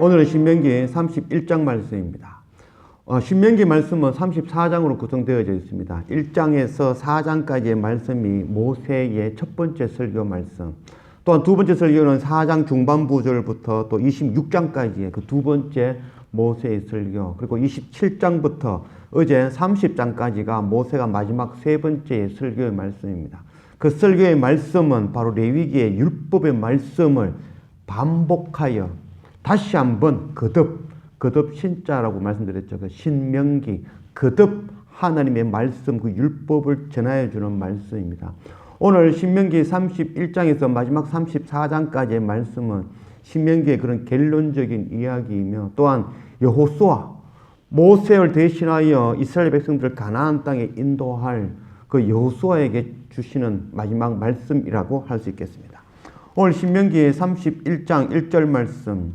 오늘은 신명기 31장 말씀입니다. 어, 신명기 말씀은 34장으로 구성되어져 있습니다. 1장에서 4장까지의 말씀이 모세의 첫 번째 설교 말씀. 또한 두 번째 설교는 4장 중반 부 절부터 또 26장까지의 그 두 번째 모세의 설교. 그리고 27장부터 어제 30장까지가 모세가 마지막 세 번째 설교의 말씀입니다. 그 설교의 말씀은 바로 레위기의 율법의 말씀을 반복하여 다시 한번 거듭, 거듭 신자라고 말씀드렸죠. 그 신명기, 거듭 하나님의 말씀, 그 율법을 전하여 주는 말씀입니다. 오늘 신명기 31장에서 마지막 34장까지의 말씀은 신명기의 그런 결론적인 이야기이며 또한 여호수아, 모세를 대신하여 이스라엘 백성들을 가나안 땅에 인도할 그 여호수아에게 주시는 마지막 말씀이라고 할 수 있겠습니다. 오늘 신명기 31장 1절 말씀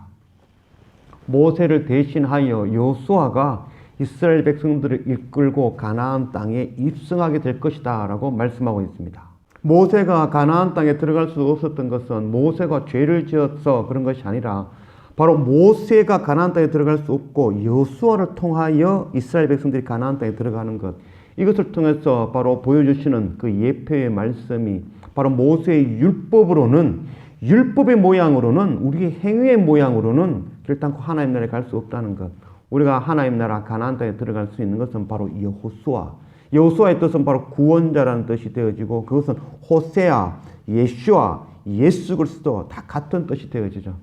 모세를 대신하여 여호수아가 이스라엘 백성들을 이끌고 가나안 땅에 입성하게 될 것이다라고 말씀하고 있습니다. 모세가 가나안 땅에 들어갈 수 없었던 것은 모세가 죄를 지어서 그런 것이 아니라 바로 모세가 가나안 땅에 들어갈 수 없고 여수아를 통하여 이스라엘 백성들이 가나안 땅에 들어가는 것 이것을 통해서 바로 보여주시는 그 예표의 말씀이 바로 모세의 율법으로는 율법의 모양으로는 우리의 행위의 모양으로는 결단코 하나님 나라에 갈 수 없다는 것. 우리가 하나님 나라 가나안 땅에 들어갈 수 있는 것은 바로 여호수아. 여호수아의 뜻은 바로 구원자라는 뜻이 되어지고 그것은 호세아, 예슈아, 예수 그리스도 다 같은 뜻이 되어지죠.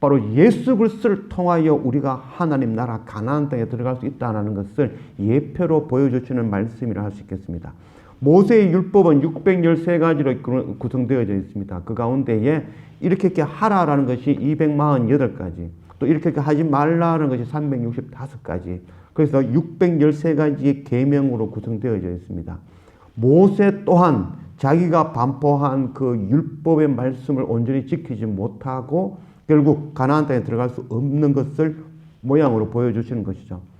바로 예수 그리스도를 통하여 우리가 하나님 나라 가나안 땅에 들어갈 수 있다는 것을 예표로 보여주시는 말씀이라 할 수 있겠습니다. 모세의 율법은 613가지로 구성되어져 있습니다. 그 가운데에 이렇게 이렇게 하라라는 것이 248가지, 또 이렇게 이렇게 하지 말라는 것이 365가지. 그래서 613가지의 계명으로 구성되어져 있습니다. 모세 또한 자기가 반포한 그 율법의 말씀을 온전히 지키지 못하고 결국 가나안 땅에 들어갈 수 없는 것을 모양으로 보여주시는 것이죠.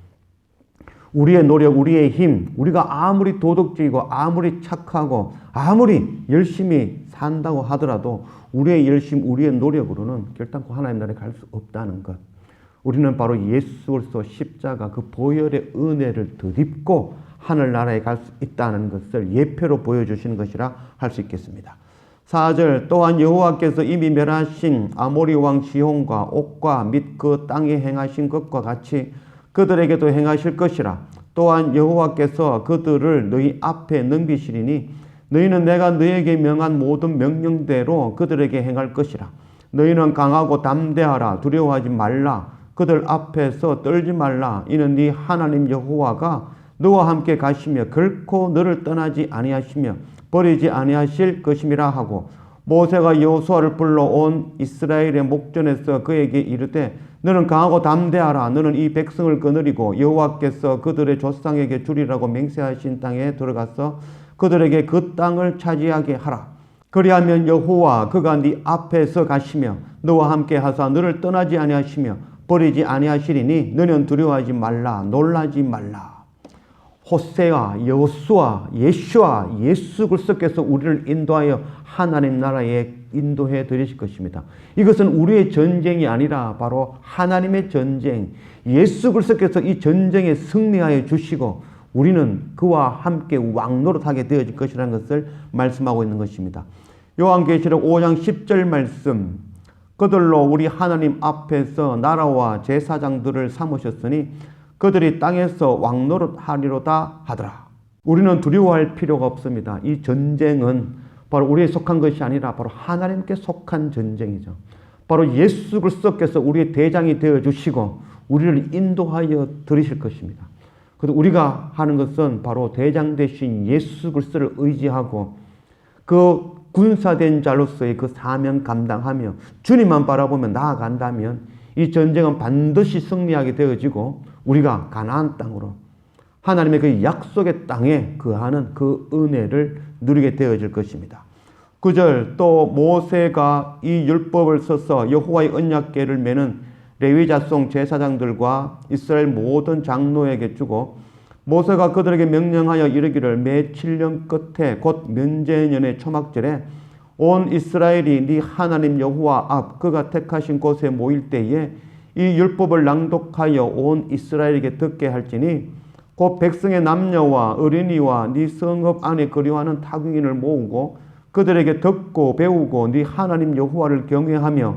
우리의 노력, 우리의 힘, 우리가 아무리 도덕적이고 아무리 착하고 아무리 열심히 산다고 하더라도 우리의 열심, 우리의 노력으로는 결단코 하나님 나라에 갈 수 없다는 것. 우리는 바로 예수 그리스도 십자가 그 보혈의 은혜를 덧입고 하늘 나라에 갈 수 있다는 것을 예표로 보여주시는 것이라 할 수 있겠습니다. 4절 또한 여호와께서 이미 멸하신 아모리 왕 시혼과 옥과 및 그 땅에 행하신 것과 같이 그들에게도 행하실 것이라. 또한 여호와께서 그들을 너희 앞에 넘기시리니 너희는 내가 너에게 명한 모든 명령대로 그들에게 행할 것이라. 너희는 강하고 담대하라. 두려워하지 말라. 그들 앞에서 떨지 말라. 이는 네 하나님 여호와가 너와 함께 가시며 결코 너를 떠나지 아니하시며 버리지 아니하실 것임이라 하고 모세가 여호수아를 불러 온 이스라엘의 목전에서 그에게 이르되 너는 강하고 담대하라. 너는 이 백성을 거느리고 여호와께서 그들의 조상에게 주리라고 맹세하신 땅에 들어가서 그들에게 그 땅을 차지하게 하라. 그리하면 여호와 그가 네 앞에서 가시며 너와 함께 하사 너를 떠나지 아니하시며 버리지 아니하시리니 너는 두려워하지 말라. 놀라지 말라. 호세아, 여호수아, 예수아, 예수 그리스도께서 우리를 인도하여 하나님 나라에 인도해 드리실 것입니다. 이것은 우리의 전쟁이 아니라 바로 하나님의 전쟁. 예수 그리스도께서 이 전쟁에 승리하여 주시고 우리는 그와 함께 왕노릇하게 되어질 것이라는 것을 말씀하고 있는 것입니다. 요한계시록 5장 10절 말씀. 그들로 우리 하나님 앞에서 나라와 제사장들을 삼으셨으니 그들이 땅에서 왕노릇 하리로다 하더라. 우리는 두려워할 필요가 없습니다. 이 전쟁은 바로 우리에 속한 것이 아니라 바로 하나님께 속한 전쟁이죠. 바로 예수 그리스도께서 우리의 대장이 되어 주시고 우리를 인도하여 들이실 것입니다. 그래서 우리가 하는 것은 바로 대장 대신 예수 그리스도를 의지하고 그 군사된 자로서의 그 사명 감당하며 주님만 바라보며 나아간다면 이 전쟁은 반드시 승리하게 되어지고 우리가 가나안 땅으로 하나님의 그 약속의 땅에 거하는 그 은혜를 누리게 되어질 것입니다. 9절 또 모세가 이 율법을 써서 여호와의 언약궤를 매는 레위 자송 제사장들과 이스라엘 모든 장로에게 주고 모세가 그들에게 명령하여 이르기를 매 7년 끝에 곧 면제년의 초막절에 온 이스라엘이 네 하나님 여호와 앞 그가 택하신 곳에 모일 때에 이 율법을 낭독하여 온 이스라엘에게 듣게 할지니 곧 백성의 남녀와 어린이와 네 성읍 안에 거류하는 타국인을 모으고 그들에게 듣고 배우고 네 하나님 여호와를 경외하며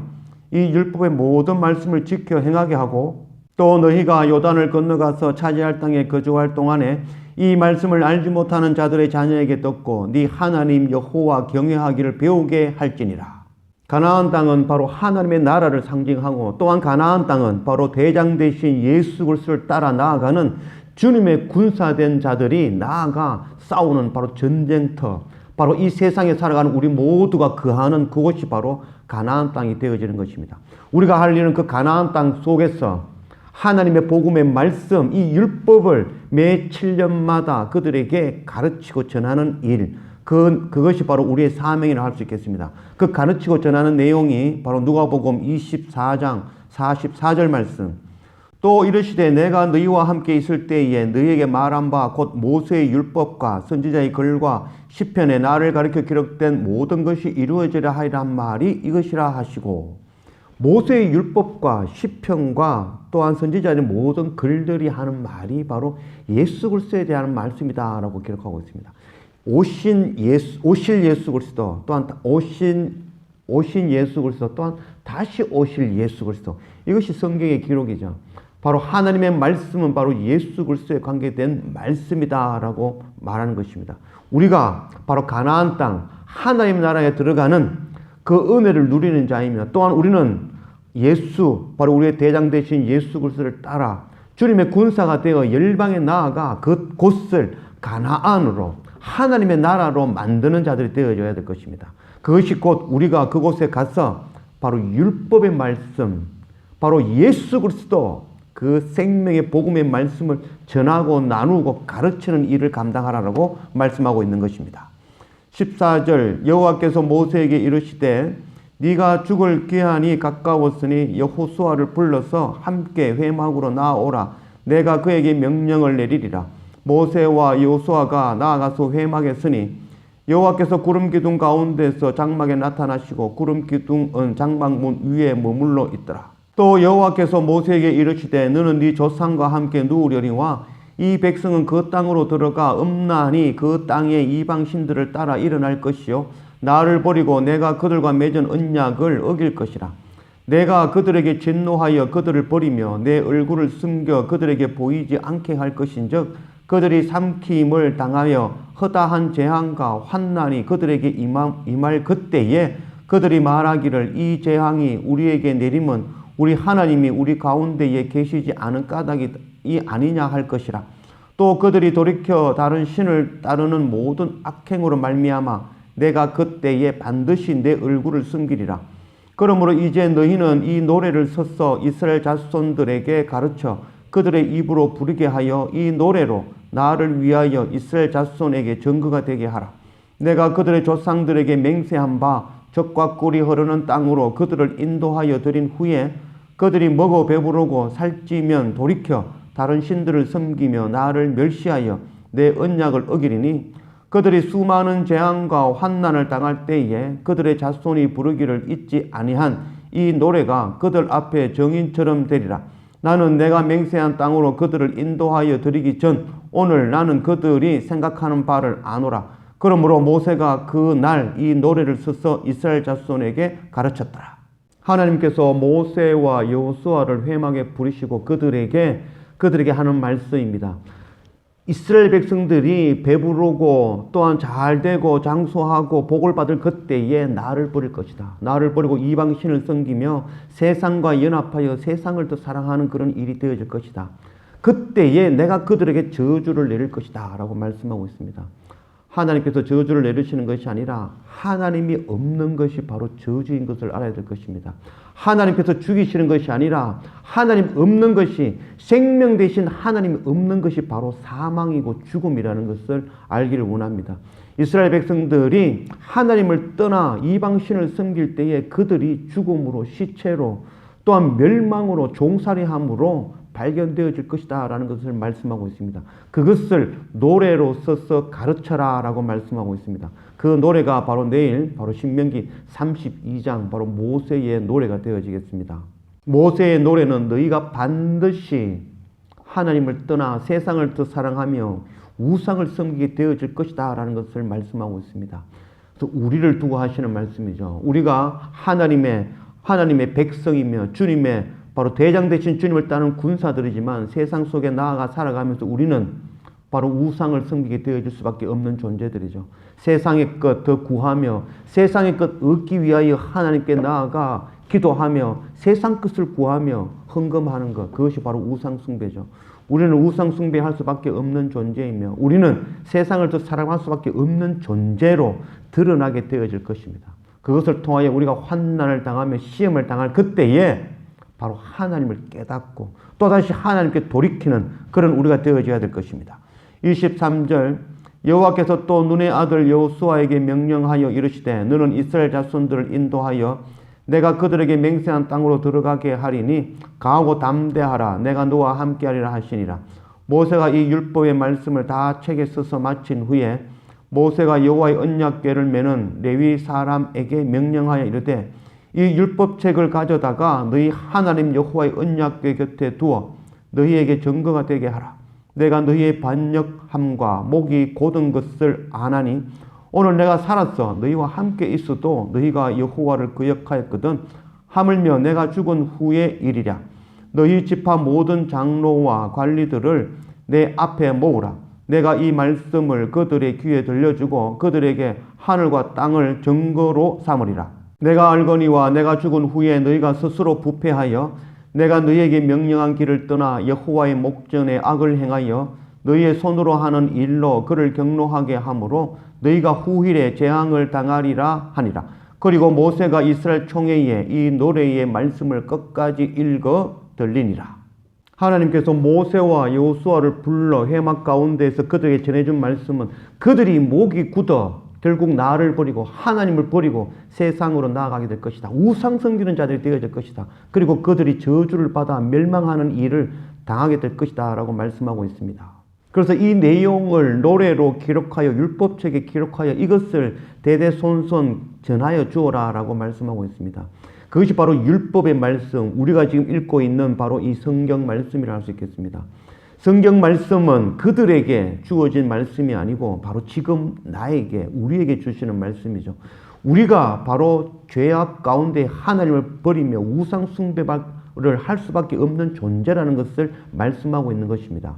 이 율법의 모든 말씀을 지켜 행하게 하고 또 너희가 요단을 건너가서 차지할 땅에 거주할 동안에 이 말씀을 알지 못하는 자들의 자녀에게 듣고 네 하나님 여호와 경외하기를 배우게 할지니라. 가나안 땅은 바로 하나님의 나라를 상징하고 또한 가나안 땅은 바로 대장 대신 예수 그리스도를 따라 나아가는 주님의 군사된 자들이 나아가 싸우는 바로 전쟁터, 바로 이 세상에 살아가는 우리 모두가 거하는 그곳이 바로 가나안 땅이 되어지는 것입니다. 우리가 할 일은 그 가나안 땅 속에서 하나님의 복음의 말씀, 이 율법을 매 7년마다 그들에게 가르치고 전하는 일, 그, 그것이 바로 우리의 사명이라 할 수 있겠습니다. 그 가르치고 전하는 내용이 바로 누가복음 24장 44절 말씀. 또 이르시되 내가 너희와 함께 있을 때에 너희에게 말한 바 곧 모세의 율법과 선지자의 글과 시편에 나를 가리켜 기록된 모든 것이 이루어지라 하리란 말이 이것이라 하시고 모세의 율법과 시편과 또한 선지자의 모든 글들이 하는 말이 바로 예수 그리스도에 대한 말씀이다라고 기록하고 있습니다. 오신 예수 오실 예수 그리스도 또한 오신 오신 예수 그리스도 또한 다시 오실 예수 그리스도 이것이 성경의 기록이죠. 바로 하나님의 말씀은 바로 예수 그리스도에 관계된 말씀이다라고 말하는 것입니다. 우리가 바로 가나안 땅 하나님 나라에 들어가는 그 은혜를 누리는 자입니다. 또한 우리는 예수 바로 우리의 대장 되신 예수 그리스도를 따라 주님의 군사가 되어 열방에 나아가 그 곳을 가나안으로 하나님의 나라로 만드는 자들이 되어져야 될 것입니다. 그것이 곧 우리가 그곳에 가서 바로 율법의 말씀, 바로 예수 그리스도 그 생명의 복음의 말씀을 전하고 나누고 가르치는 일을 감당하라고 말씀하고 있는 것입니다. 14절 여호와께서 모세에게 이르시되 네가 죽을 기한이 가까웠으니 여호수아를 불러서 함께 회막으로 나오라. 내가 그에게 명령을 내리리라. 모세와 여호수아가 나아가서 회막에 서니 여호와께서 구름 기둥 가운데서 장막에 나타나시고 구름 기둥은 장막문 위에 머물러 있더라 또 여호와께서 모세에게 이르시되 너는 네 조상과 함께 누우려니와 이 백성은 그 땅으로 들어가 음란히 그 땅의 이방 신들을 따라 일어날 것이요. 나를 버리고 내가 그들과 맺은 언약을 어길 것이라. 내가 그들에게 진노하여 그들을 버리며 내 얼굴을 숨겨 그들에게 보이지 않게 할 것인즉 그들이 삼킴을 당하여 허다한 재앙과 환난이 그들에게 임할 그때에 그들이 말하기를 이 재앙이 우리에게 내림은 우리 하나님이 우리 가운데에 계시지 않은 까닭이 아니냐 할 것이라. 또 그들이 돌이켜 다른 신을 따르는 모든 악행으로 말미암아 내가 그때에 반드시 내 얼굴을 숨기리라. 그러므로 이제 너희는 이 노래를 서서 이스라엘 자손들에게 가르쳐 그들의 입으로 부르게 하여 이 노래로 나를 위하여 이스라엘 자손에게 증거가 되게 하라. 내가 그들의 조상들에게 맹세한 바 적과 꿀이 흐르는 땅으로 그들을 인도하여 드린 후에 그들이 먹어 배부르고 살찌면 돌이켜 다른 신들을 섬기며 나를 멸시하여 내 언약을 어기리니 그들이 수많은 재앙과 환난을 당할 때에 그들의 자손이 부르기를 잊지 아니한 이 노래가 그들 앞에 정인처럼 되리라. 나는 내가 맹세한 땅으로 그들을 인도하여 드리기 전 오늘 나는 그들이 생각하는 바를 아노라. 그러므로 모세가 그날 이 노래를 써서 이스라엘 자손에게 가르쳤더라. 하나님께서 모세와 여호수아를 회막에 부르시고 그들에게 그들에게 하는 말씀입니다. 이스라엘 백성들이 배부르고 또한 잘 되고 장수하고 복을 받을 그때에 나를 버릴 것이다. 나를 버리고 이방 신을 섬기며 세상과 연합하여 세상을 더 사랑하는 그런 일이 되어질 것이다. 그때에 내가 그들에게 저주를 내릴 것이다. 라고 말씀하고 있습니다. 하나님께서 저주를 내리시는 것이 아니라 하나님이 없는 것이 바로 저주인 것을 알아야 될 것입니다. 하나님께서 죽이시는 것이 아니라 하나님 없는 것이 생명 대신 하나님 없는 것이 바로 사망이고 죽음이라는 것을 알기를 원합니다. 이스라엘 백성들이 하나님을 떠나 이방신을 섬길 때에 그들이 죽음으로 시체로 또한 멸망으로 종살이함으로 발견되어질 것이다 라는 것을 말씀하고 있습니다. 그것을 노래로 써서 가르쳐라 라고 말씀하고 있습니다. 그 노래가 바로 내일 바로 신명기 32장 바로 모세의 노래가 되어지겠습니다. 모세의 노래는 너희가 반드시 하나님을 떠나 세상을 더 사랑하며 우상을 섬기게 되어질 것이다 라는 것을 말씀하고 있습니다. 그래서 우리를 두고 하시는 말씀이죠. 우리가 하나님의 하나님의 백성이며 주님의 바로 대장 되신 주님을 따르는 군사들이지만 세상 속에 나아가 살아가면서 우리는 바로 우상을 섬기게 되어질 수밖에 없는 존재들이죠. 세상의 것 더 구하며 세상의 것 얻기 위하여 하나님께 나아가 기도하며 세상 것을 구하며 헌금하는 것 그것이 바로 우상 숭배죠. 우리는 우상 숭배할 수밖에 없는 존재이며 우리는 세상을 더 사랑할 수밖에 없는 존재로 드러나게 되어질 것입니다. 그것을 통하여 우리가 환난을 당하며 시험을 당할 그때에 바로 하나님을 깨닫고 또다시 하나님께 돌이키는 그런 우리가 되어져야 될 것입니다. 23절 여호와께서 또 눈의 아들 여호수아에게 명령하여 이르시되 너는 이스라엘 자손들을 인도하여 내가 그들에게 맹세한 땅으로 들어가게 하리니 강하고 담대하라 내가 너와 함께하리라 하시니라 모세가 이 율법의 말씀을 다 책에 써서 마친 후에 모세가 여호와의 언약궤를 메는 레위 사람에게 명령하여 이르되 이 율법책을 가져다가 너희 하나님 여호와의 언약궤 곁에 두어 너희에게 증거가 되게 하라. 내가 너희의 반역함과 목이 고든 것을 아나니 오늘 내가 살았어 너희와 함께 있어도 너희가 여호와를 거역하였거든 하물며 내가 죽은 후의 일이랴. 너희 지파 모든 장로와 관리들을 내 앞에 모으라. 내가 이 말씀을 그들의 귀에 들려주고 그들에게 하늘과 땅을 증거로 삼으리라. 내가 알거니와 내가 죽은 후에 너희가 스스로 부패하여 내가 너희에게 명령한 길을 떠나 여호와의 목전에 악을 행하여 너희의 손으로 하는 일로 그를 경노하게 하므로 너희가 후일에 재앙을 당하리라 하니라. 그리고 모세가 이스라엘 총회에 이 노래의 말씀을 끝까지 읽어 들리니라. 하나님께서 모세와 여호수아를 불러 해막 가운데에서 그들에게 전해준 말씀은 그들이 목이 굳어 결국 나를 버리고 하나님을 버리고 세상으로 나아가게 될 것이다. 우상 섬기는 자들이 되어질 것이다. 그리고 그들이 저주를 받아 멸망하는 일을 당하게 될 것이다. 라고 말씀하고 있습니다. 그래서 이 내용을 노래로 기록하여 율법책에 기록하여 이것을 대대손손 전하여 주어라 라고 말씀하고 있습니다. 그것이 바로 율법의 말씀, 우리가 지금 읽고 있는 바로 이 성경 말씀이라 할 수 있겠습니다. 성경 말씀은 그들에게 주어진 말씀이 아니고 바로 지금 나에게 우리에게 주시는 말씀이죠. 우리가 바로 죄악 가운데 하나님을 버리며 우상 숭배를 할 수밖에 없는 존재라는 것을 말씀하고 있는 것입니다.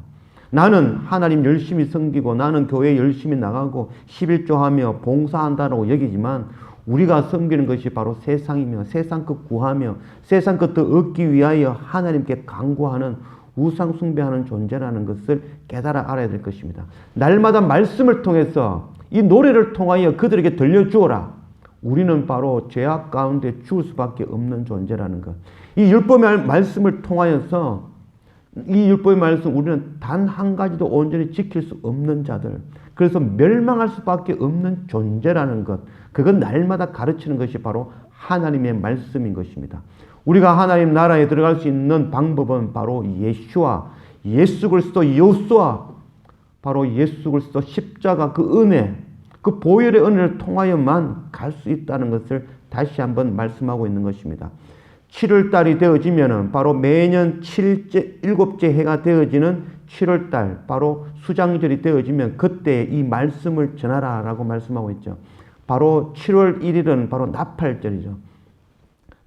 나는 하나님 열심히 섬기고 나는 교회 열심히 나가고 11조하며 봉사한다라고 여기지만 우리가 섬기는 것이 바로 세상이며 세상 것 구하며 세상 것도 얻기 위하여 하나님께 강구하는 우상 숭배하는 존재라는 것을 깨달아 알아야 될 것입니다. 날마다 말씀을 통해서 이 노래를 통하여 그들에게 들려주어라. 우리는 바로 죄악 가운데 죽을 수밖에 없는 존재라는 것. 이 율법의 말씀을 통하여서 이 율법의 말씀 우리는 단 한 가지도 온전히 지킬 수 없는 자들. 그래서 멸망할 수밖에 없는 존재라는 것. 그건 날마다 가르치는 것이 바로 하나님의 말씀인 것입니다. 우리가 하나님 나라에 들어갈 수 있는 방법은 바로 예수와 예수 그리스도 여호수아 바로 예수 그리스도 십자가 그 은혜 그 보혈의 은혜를 통하여만 갈 수 있다는 것을 다시 한번 말씀하고 있는 것입니다. 7월 달이 되어지면은 바로 매년 7째, 7째 해가 되어지는 7월 달, 바로 수장절이 되어지면 그때 이 말씀을 전하라라고 말씀하고 있죠. 바로 7월 1일은 바로 나팔절이죠.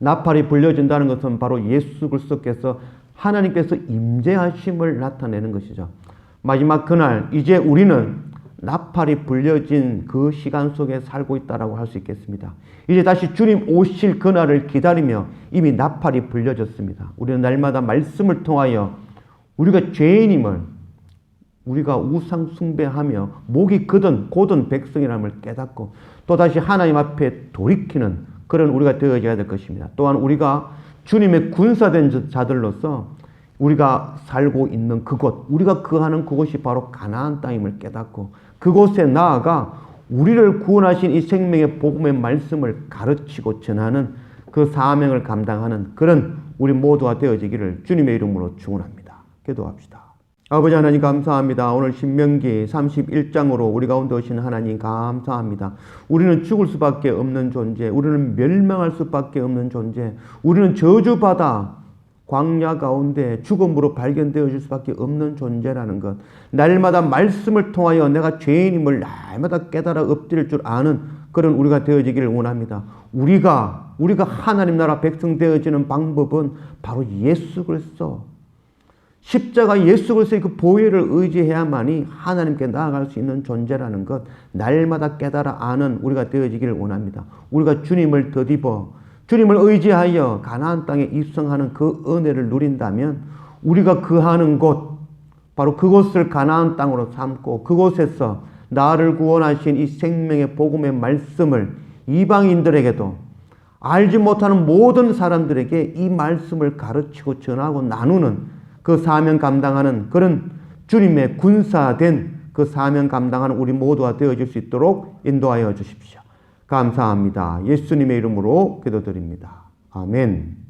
나팔이 불려진다는 것은 바로 예수 그리스도께서 하나님께서 임재하심을 나타내는 것이죠. 마지막 그날 이제 우리는 나팔이 불려진 그 시간 속에 살고 있다라고 할 수 있겠습니다. 이제 다시 주님 오실 그날을 기다리며 이미 나팔이 불려졌습니다. 우리는 날마다 말씀을 통하여 우리가 죄인임을 우리가 우상 숭배하며 목이 거든 고든 백성이라는 깨닫고 또다시 하나님 앞에 돌이키는 그런 우리가 되어져야 될 것입니다. 또한 우리가 주님의 군사된 자들로서 우리가 살고 있는 그곳, 우리가 거하는 그곳이 바로 가나안 땅임을 깨닫고 그곳에 나아가 우리를 구원하신 이 생명의 복음의 말씀을 가르치고 전하는 그 사명을 감당하는 그런 우리 모두가 되어지기를 주님의 이름으로 축원합니다. 기도합시다. 아버지 하나님 감사합니다. 오늘 신명기 31장으로 우리 가운데 오신 하나님 감사합니다. 우리는 죽을 수밖에 없는 존재, 우리는 멸망할 수밖에 없는 존재, 우리는 저주받아 광야 가운데 죽음으로 발견되어질 수밖에 없는 존재라는 것. 날마다 말씀을 통하여 내가 죄인임을 날마다 깨달아 엎드릴 줄 아는 그런 우리가 되어지기를 원합니다. 우리가 우리가 하나님 나라 백성 되어지는 방법은 바로 예수 그리스도 십자가 예수 그리스도의 그 보혈을 의지해야만이 하나님께 나아갈 수 있는 존재라는 것 날마다 깨달아 아는 우리가 되어지기를 원합니다. 우리가 주님을 더디어 주님을 의지하여 가나안 땅에 입성하는 그 은혜를 누린다면 우리가 거하는 곳 바로 그곳을 가나안 땅으로 삼고 그곳에서 나를 구원하신 이 생명의 복음의 말씀을 이방인들에게도 알지 못하는 모든 사람들에게 이 말씀을 가르치고 전하고 나누는 그 사명 감당하는 그런 주님의 군사된 그 사명 감당하는 우리 모두가 되어질 수 있도록 인도하여 주십시오. 감사합니다. 예수님의 이름으로 기도드립니다. 아멘.